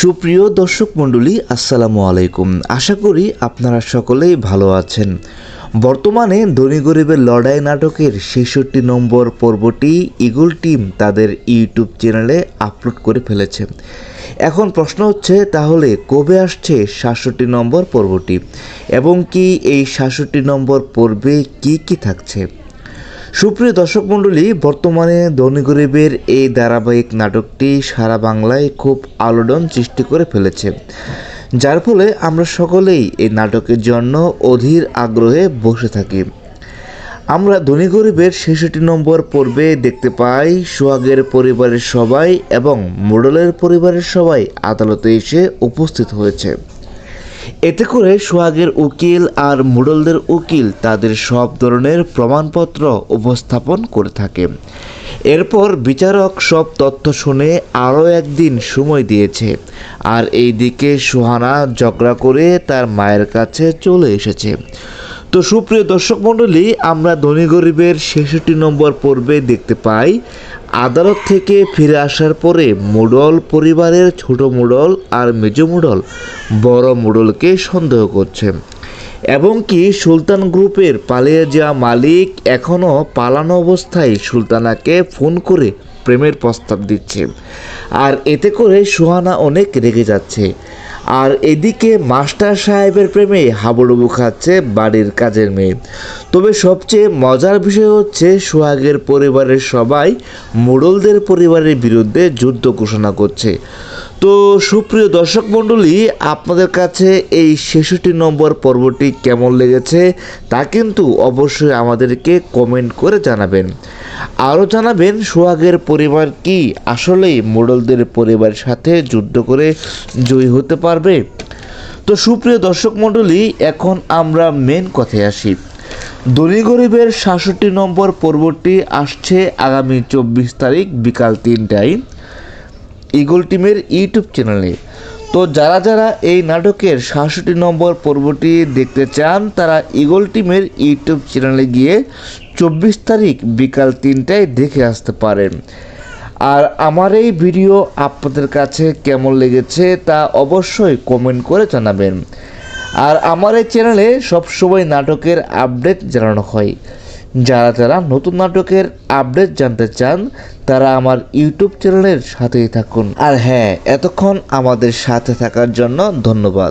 সুপ্রিয় দর্শক মণ্ডলী, আসসালামু আলাইকুম। আশা করি আপনারা সকলেই ভালো আছেন। বর্তমানে ধনী গরিবের লড়াই নাটকের ছেষট্টি নম্বর পর্বটি ইগল টিম তাদের ইউটিউব চ্যানেলে আপলোড করে ফেলেছে। এখন প্রশ্ন হচ্ছে, তাহলে কবে আসছে সাতষট্টি নম্বর পর্বটি? এবং কি এই সাতষট্টি নম্বর পর্বে কি কি থাকছে? সুপ্রিয় দর্শক মণ্ডলী, বর্তমানে ধনী গরিবের এই ধারাবাহিক নাটকটি সারা বাংলায় খুব আলোড়ন সৃষ্টি করে ফেলেছে। যার ফলে আমরা সকলেই এই নাটকের জন্য অধীর আগ্রহে বসে থাকি। আমরা ধনী গরিবের ছেষট্টি নম্বর পর্বে দেখতে পাই, সোহাগের পরিবারের সবাই এবং মোডলের পরিবারের সবাই আদালতে এসে উপস্থিত হয়েছে। এতে করে সোহাগের উকিল আর মুডলদের উকিল তাদের সব ধরনের প্রমাণপত্র উপস্থাপন করে থাকে। এরপর বিচারক সব তথ্য শুনে আরও একদিন সময় দিয়েছে। আর এই দিকে সোহানা ঝগড়া করে তার মায়ের কাছে চলে এসেছে। তো সুপ্রিয় দর্শক মণ্ডলী, আমরা ধনী গরিবের ছেষট্টি নম্বর পর্বে দেখতে পাই, আদালত থেকে ফিরে আসার পরে মুডল পরিবারের ছোট মুডল আর মেজ মুডল বড় মুডলকে সন্দেহ করছে এবং কি সুলতান গ্রুপের পালিয়ে যাওয়া মালিক এখনও পালানো অবস্থায় সুলতানাকে ফোন করে প্রেমের প্রস্তাব দিচ্ছে। আর এতে করে সোহানা অনেক রেগে যাচ্ছে। আর এদিকে মাস্টার সাহেবের প্রেমে হাবুডুবু খাচ্ছে বাড়ির কাজের মেয়ে। তবে সবচেয়ে মজার বিষয় হচ্ছে সোহাগের পরিবারের সবাই মোড়লদের পরিবারের বিরুদ্ধে যুদ্ধ ঘোষণা করছে। তো সুপ্রিয় দর্শক মণ্ডলী, আপনাদের কাছে এই ছেষট্টি নম্বর পর্বটি কেমন লেগেছে তা কিন্তু অবশ্যই আমাদেরকে কমেন্ট করে জানাবেন। আরও জানাবেন সোহাগের পরিবার কি আসলেই মোড়লদের পরিবারের সাথে যুদ্ধ করে জয়ী হতে পারবে? তো সুপ্রিয় দর্শক মণ্ডলী, এখন আমরা মেন কথায় আসি। ধনী গরিবের সাতষট্টি নম্বর পর্বটি আসছে আগামী চব্বিশ তারিখ বিকাল তিনটায়। ইগল টিমের ইউটিউব চ্যানেলে। তো যারা যারা এই নাটকের সাতষট্টি নম্বর পর্বটি দেখতে চান, তারা ইগল টিমের ইউটিউব চ্যানেলে গিয়ে চব্বিশ তারিখ বিকাল তিনটায় দেখে আসতে পারেন। আর আমার এই ভিডিও আপনাদের কাছে কেমন লেগেছে তা অবশ্যই কমেন্ট করে জানাবেন। আর আমার এই চ্যানেলে সবসময় নাটকের আপডেট জানানো হয়। যারা যারা নতুন নাটকের আপডেট জানতে চান, তারা আমার ইউটিউব চ্যানেলের সাথেই থাকুন। আর হ্যাঁ এতক্ষণ আমাদের সাথে থাকার জন্য ধন্যবাদ।